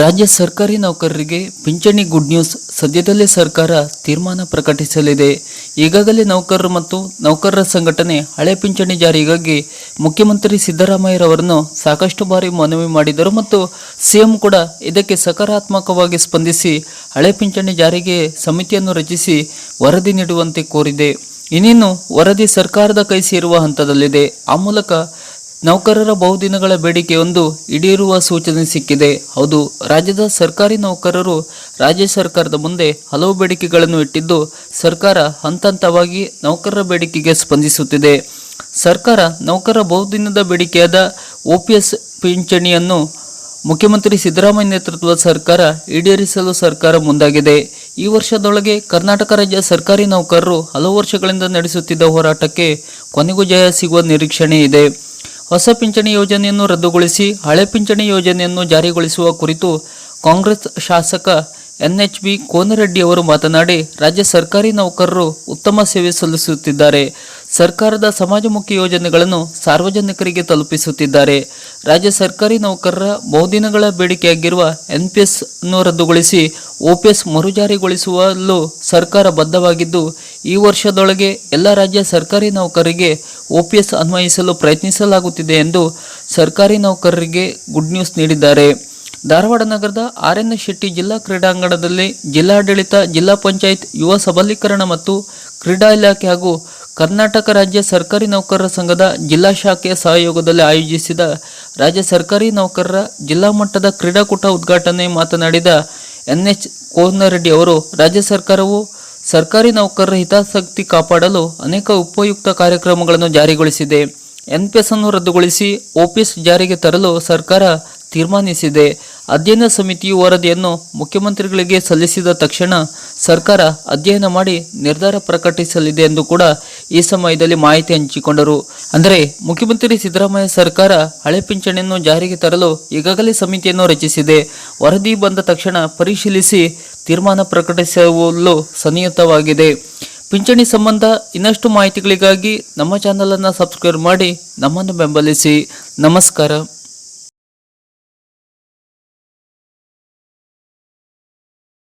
ರಾಜ್ಯ ಸರ್ಕಾರಿ ನೌಕರರಿಗೆ ಪಿಂಚಣಿ ಗುಡ್ ನ್ಯೂಸ್ ಸದ್ಯದಲ್ಲೇ ಸರ್ಕಾರ ತೀರ್ಮಾನ ಪ್ರಕಟಿಸಲಿದೆ. ಈಗಾಗಲೇ ನೌಕರರು ಮತ್ತು ನೌಕರರ ಸಂಘಟನೆ ಹಳೆ ಪಿಂಚಣಿ ಜಾರಿಗಾಗಿ ಮುಖ್ಯಮಂತ್ರಿ ಸಿದ್ದರಾಮಯ್ಯರವರನ್ನು ಸಾಕಷ್ಟು ಬಾರಿ ಮನವಿ ಮಾಡಿದರು ಮತ್ತು ಸಿಎಂ ಕೂಡ ಇದಕ್ಕೆ ಸಕಾರಾತ್ಮಕವಾಗಿ ಸ್ಪಂದಿಸಿ ಹಳೆ ಪಿಂಚಣಿ ಜಾರಿಗೆ ಸಮಿತಿಯನ್ನು ರಚಿಸಿ ವರದಿ ನೀಡುವಂತೆ ಕೋರಿದೆ. ಇನ್ನೇನು ವರದಿ ಸರ್ಕಾರದ ಕೈ ಸೇರುವ ಹಂತದಲ್ಲಿದೆ. ಆ ಮೂಲಕ ನೌಕರರ ಬಹುದಿನಗಳ ಬೇಡಿಕೆಯೊಂದು ಈಡೇರುವ ಸೂಚನೆ ಸಿಕ್ಕಿದೆ. ಹೌದು, ರಾಜ್ಯದ ಸರ್ಕಾರಿ ನೌಕರರು ರಾಜ್ಯ ಸರ್ಕಾರದ ಮುಂದೆ ಹಲವು ಬೇಡಿಕೆಗಳನ್ನು ಇಟ್ಟಿದ್ದು, ಸರ್ಕಾರ ಹಂತ ಹಂತವಾಗಿ ನೌಕರರ ಬೇಡಿಕೆಗೆ ಸ್ಪಂದಿಸುತ್ತಿದೆ. ಸರ್ಕಾರ ನೌಕರರ ಬಹುದಿನದ ಬೇಡಿಕೆಯಾದ ಓಪಿಎಸ್ ಪಿಂಚಣಿಯನ್ನು ಮುಖ್ಯಮಂತ್ರಿ ಸಿದ್ದರಾಮಯ್ಯ ನೇತೃತ್ವದ ಸರ್ಕಾರ ಈಡೇರಿಸಲು ಸರ್ಕಾರ ಮುಂದಾಗಿದೆ. ಈ ವರ್ಷದೊಳಗೆ ಕರ್ನಾಟಕ ರಾಜ್ಯ ಸರ್ಕಾರಿ ನೌಕರರು ಹಲವು ವರ್ಷಗಳಿಂದ ನಡೆಸುತ್ತಿದ್ದ ಹೋರಾಟಕ್ಕೆ ಕೊನೆಗೂ ಜಯ ಸಿಗುವ ನಿರೀಕ್ಷಣೆ ಇದೆ. ಹೊಸ ಪಿಂಚಣಿ ಯೋಜನೆಯನ್ನು ರದ್ದುಗೊಳಿಸಿ, ಹಳೆ ಪಿಂಚಣಿ ಯೋಜನೆಯನ್ನು ಜಾರಿಗೊಳಿಸುವ ಕುರಿತು ಕಾಂಗ್ರೆಸ್ ಶಾಸಕ ಎನ್ಎಚ್ಬಿ ಕೋನರೆಡ್ಡಿ ಅವರು ಮಾತನಾಡಿ, ರಾಜ್ಯ ಸರ್ಕಾರಿ ನೌಕರರು ಉತ್ತಮ ಸೇವೆ ಸಲ್ಲಿಸುತ್ತಿದ್ದಾರೆ. ಸರ್ಕಾರದ ಸಮಾಜಮುಖಿ ಯೋಜನೆಗಳನ್ನು ಸಾರ್ವಜನಿಕರಿಗೆ ತಲುಪಿಸುತ್ತಿದ್ದಾರೆ. ರಾಜ್ಯ ಸರ್ಕಾರಿ ನೌಕರರ ಬಹುದಿನಗಳ ಬೇಡಿಕೆಯಾಗಿರುವ ಎನ್ಪಿಎಸ್ ಅನ್ನು ರದ್ದುಗೊಳಿಸಿ ಓಪಿಎಸ್ ಮರುಜಾರಿಗೊಳಿಸುವಲ್ಲೂ ಸರ್ಕಾರ ಬದ್ಧವಾಗಿದ್ದು, ಈ ವರ್ಷದೊಳಗೆ ಎಲ್ಲ ರಾಜ್ಯ ಸರ್ಕಾರಿ ನೌಕರರಿಗೆ ಓಪಿಎಸ್ ಅನ್ವಯಿಸಲು ಪ್ರಯತ್ನಿಸಲಾಗುತ್ತಿದೆ ಎಂದು ಸರ್ಕಾರಿ ನೌಕರರಿಗೆ ಗುಡ್ ನ್ಯೂಸ್ ನೀಡಿದ್ದಾರೆ. ಧಾರವಾಡ ನಗರದ ಆರ್ ಎನ್ ಶೆಟ್ಟಿ ಜಿಲ್ಲಾ ಕ್ರೀಡಾಂಗಣದಲ್ಲಿ ಜಿಲ್ಲಾಡಳಿತ, ಜಿಲ್ಲಾ ಪಂಚಾಯತ್, ಯುವ ಸಬಲೀಕರಣ ಮತ್ತು ಕ್ರೀಡಾ ಇಲಾಖೆ ಹಾಗೂ ಕರ್ನಾಟಕ ರಾಜ್ಯ ಸರ್ಕಾರಿ ನೌಕರರ ಸಂಘದ ಜಿಲ್ಲಾ ಶಾಖೆಯ ಸಹಯೋಗದಲ್ಲಿ ಆಯೋಜಿಸಿದ ರಾಜ್ಯ ಸರ್ಕಾರಿ ನೌಕರರ ಜಿಲ್ಲಾ ಮಟ್ಟದ ಕ್ರೀಡಾಕೂಟ ಉದ್ಘಾಟನೆ ಮಾತನಾಡಿದ ಎನ್ಎಚ್ ಕೋನರೆಡ್ಡಿ ಅವರು, ರಾಜ್ಯ ಸರ್ಕಾರವು ಸರ್ಕಾರಿ ನೌಕರರ ಹಿತಾಸಕ್ತಿ ಕಾಪಾಡಲು ಅನೇಕ ಉಪಯುಕ್ತ ಕಾರ್ಯಕ್ರಮಗಳನ್ನು ಜಾರಿಗೊಳಿಸಿದೆ. ಎನ್ಪಿಎಸ್ ಅನ್ನು ರದ್ದುಗೊಳಿಸಿ ಓಪಿಎಸ್ ಜಾರಿಗೆ ತರಲು ಸರ್ಕಾರ ತೀರ್ಮಾನಿಸಿದೆ. ಅಧ್ಯಯನ ಸಮಿತಿಯು ವರದಿಯನ್ನು ಮುಖ್ಯಮಂತ್ರಿಗಳಿಗೆ ಸಲ್ಲಿಸಿದ ತಕ್ಷಣ ಸರ್ಕಾರ ಅಧ್ಯಯನ ಮಾಡಿ ನಿರ್ಧಾರ ಪ್ರಕಟಿಸಲಿದೆ ಎಂದು ಕೂಡ ಈ ಸಮಯದಲ್ಲಿ ಮಾಹಿತಿ ಹಂಚಿಕೊಂಡರು. ಅಂದರೆ ಮುಖ್ಯಮಂತ್ರಿ ಸಿದ್ದರಾಮಯ್ಯ ಸರ್ಕಾರ ಹಳೆ ಪಿಂಚಣಿಯನ್ನು ಜಾರಿಗೆ ತರಲು ಈಗಾಗಲೇ ಸಮಿತಿಯನ್ನು ರಚಿಸಿದೆ. ವರದಿ ಬಂದ ತಕ್ಷಣ ಪರಿಶೀಲಿಸಿ ತೀರ್ಮಾನ ಪ್ರಕಟಿಸಲು ಸನ್ನಿಹಿತವಾಗಿದೆ. ಪಿಂಚಣಿ ಸಂಬಂಧ ಇನ್ನಷ್ಟು ಮಾಹಿತಿಗಳಿಗಾಗಿ ನಮ್ಮ ಚಾನಲನ್ನು ಸಬ್ಸ್ಕ್ರೈಬ್ ಮಾಡಿ ನಮ್ಮನ್ನು ಬೆಂಬಲಿಸಿ. ನಮಸ್ಕಾರ.